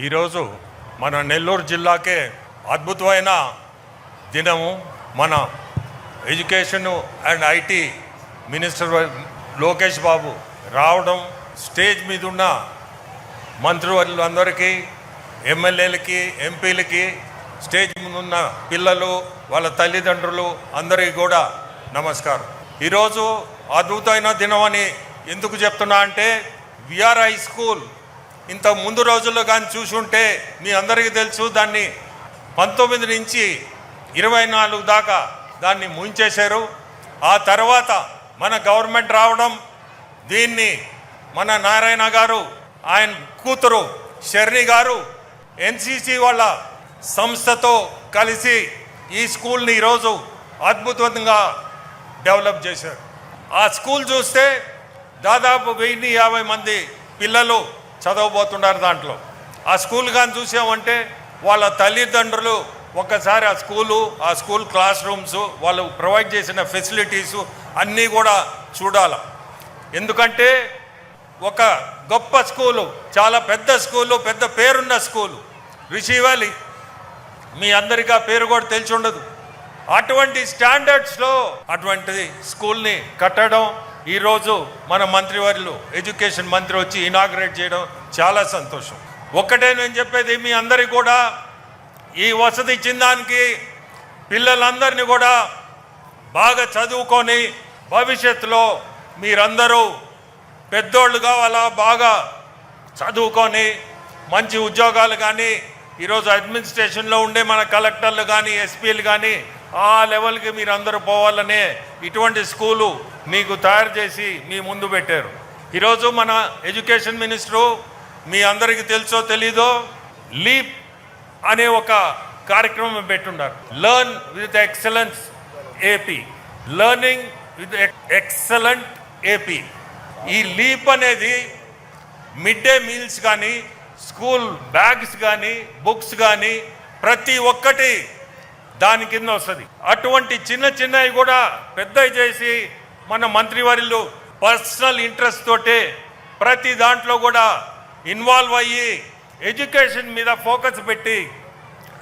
ఈరోజు మన నెల్లూరు జిల్లాకే అద్భుతమైన దినము. మన education and IT minister Lokesh Babu రావడం స్టేజ్ మీద ఉన్న మంత్రివర్యులందరికీ ఎమ్మెల్యేలకి ఎంపీలకి స్టేజ్ ముందు ఉన్న పిల్లలు వాళ్ళ తల్లిదండ్రులు అందరికీ కూడా నమస్కారం. ఈరోజు అద్భుతమైన దినం అని ఎందుకు చెప్తున్నా అంటే విఆర్ హై స్కూల్ ఇంత ముందు రోజుల్లో కానీ చూసుంటే మీ అందరికీ తెలుసు దాన్ని పంతొమ్మిది నుంచి ఇరవై నాలుగు దాకా దాన్ని ముంచేశారు. ఆ తర్వాత మన గవర్నమెంట్ రావడం దీన్ని మన నారాయణ గారు ఆయన కూతురు శరణి గారు ఎన్సిసి వాళ్ళ సంస్థతో కలిసి ఈ స్కూల్ని ఈరోజు అద్భుతంగా డెవలప్ చేశారు. ఆ స్కూల్ చూస్తే దాదాపు వెయ్యి యాభై మంది పిల్లలు చదవబోతున్నారు దాంట్లో. ఆ స్కూల్ కానీ చూసామంటే వాళ్ళ తల్లిదండ్రులు ఒక్కసారి ఆ స్కూలు ఆ స్కూల్ క్లాస్ రూమ్స్ వాళ్ళు ప్రొవైడ్ చేసిన ఫెసిలిటీసు అన్నీ కూడా చూడాలి. ఎందుకంటే ఒక గొప్ప స్కూలు చాలా పెద్ద స్కూలు పెద్ద పేరున్న స్కూలు. రిషివాలి మీ అందరికీ ఆ పేరు కూడా తెలిసి ఉండదు. అటువంటి స్టాండర్డ్స్లో అటువంటి స్కూల్ని కట్టడం ఈరోజు మన మంత్రివర్యులు ఎడ్యుకేషన్ మంత్రి వచ్చి ఇనాగ్రేట్ చేయడం చాలా సంతోషం. ఒక్కటే నేను చెప్పేది మీ అందరికీ కూడా ఈ వసతి చిందానికి పిల్లలందరినీ కూడా బాగా చదువుకొని భవిష్యత్తులో మీరందరూ పెద్దోళ్ళు కావాలా బాగా చదువుకొని మంచి ఉద్యోగాలు కానీ ఈరోజు అడ్మినిస్ట్రేషన్లో ఉండే మన కలెక్టర్లు కానీ ఎస్పీలు కానీ ఆ లెవెల్కి మీరు అందరూ పోవాలనే ఇటువంటి స్కూలు మీకు తయారు చేసి మీ ముందు పెట్టారు. ఈరోజు మన ఎడ్యుకేషన్ మినిస్టరు మీ అందరికీ తెలుసో తెలీదో లీప్ అనే ఒక కార్యక్రమం పెట్టున్నారు learn with excellence AP learning with excellent AP ఈ లీప్ అనేది మిడ్ డే మీల్స్ కానీ స్కూల్ బ్యాగ్స్ కానీ బుక్స్ కానీ ప్రతి ఒక్కటి దాని కింద వస్తుంది. అటువంటి చిన్న చిన్నవి కూడా పెద్దవి చేసి మన మంత్రివర్యులు పర్సనల్ ఇంట్రెస్ట్ తోటే ప్రతి దాంట్లో కూడా ఇన్వాల్వ్ అయ్యి ఎడ్యుకేషన్ మీద ఫోకస్ పెట్టి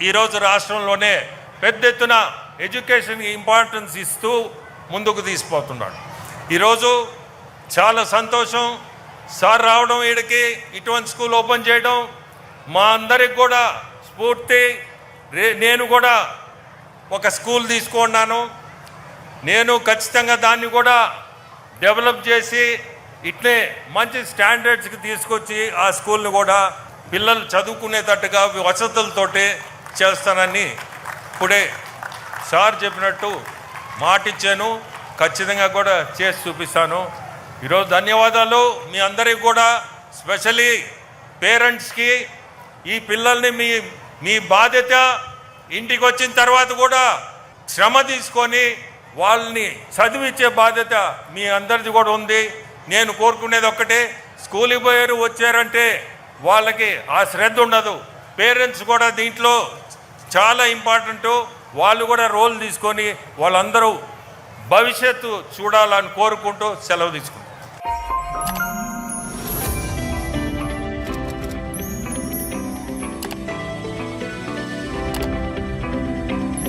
ఈరోజు రాష్ట్రంలోనే పెద్ద ఎత్తున ఎడ్యుకేషన్కి ఇంపార్టెన్స్ ఇస్తూ ముందుకు తీసిపోతున్నాడు. ఈరోజు చాలా సంతోషం. సార్ రావడం వీడికి ఇటువంటి స్కూల్ ఓపెన్ చేయడం మా అందరికి కూడా స్ఫూర్తి. రే నేను కూడా ఒక స్కూల్ తీసుకున్నాను నేను ఖచ్చితంగా దాన్ని కూడా డెవలప్ చేసి ఇట్లే మంచి స్టాండర్డ్స్కి తీసుకొచ్చి ఆ స్కూల్ని కూడా పిల్లలు చదువుకునేటట్టుగా వసతులతోటి చేస్తానని ఇప్పుడే సార్ చెప్పినట్టు మాటిచ్చాను. ఖచ్చితంగా కూడా చేసి చూపిస్తాను. ఈరోజు ధన్యవాదాలు. మీ అందరికీ కూడా స్పెషలీ పేరెంట్స్కి ఈ పిల్లల్ని మీ మీ బాధ్యత ఇంటికి వచ్చిన తర్వాత కూడా శ్రమ తీసుకొని వాళ్ళని చదివించే బాధ్యత మీ అందరిది కూడా ఉంది. నేను కోరుకునేది ఒక్కటే స్కూల్కి పోయారు వచ్చారంటే వాళ్ళకి ఆ శ్రద్ధ ఉండదు. పేరెంట్స్ కూడా దీంట్లో చాలా ఇంపార్టెంట్. వాళ్ళు కూడా రోల్ తీసుకొని వాళ్ళందరూ భవిష్యత్తు చూడాలని కోరుకుంటూ సెలవు తీసుకుంటారు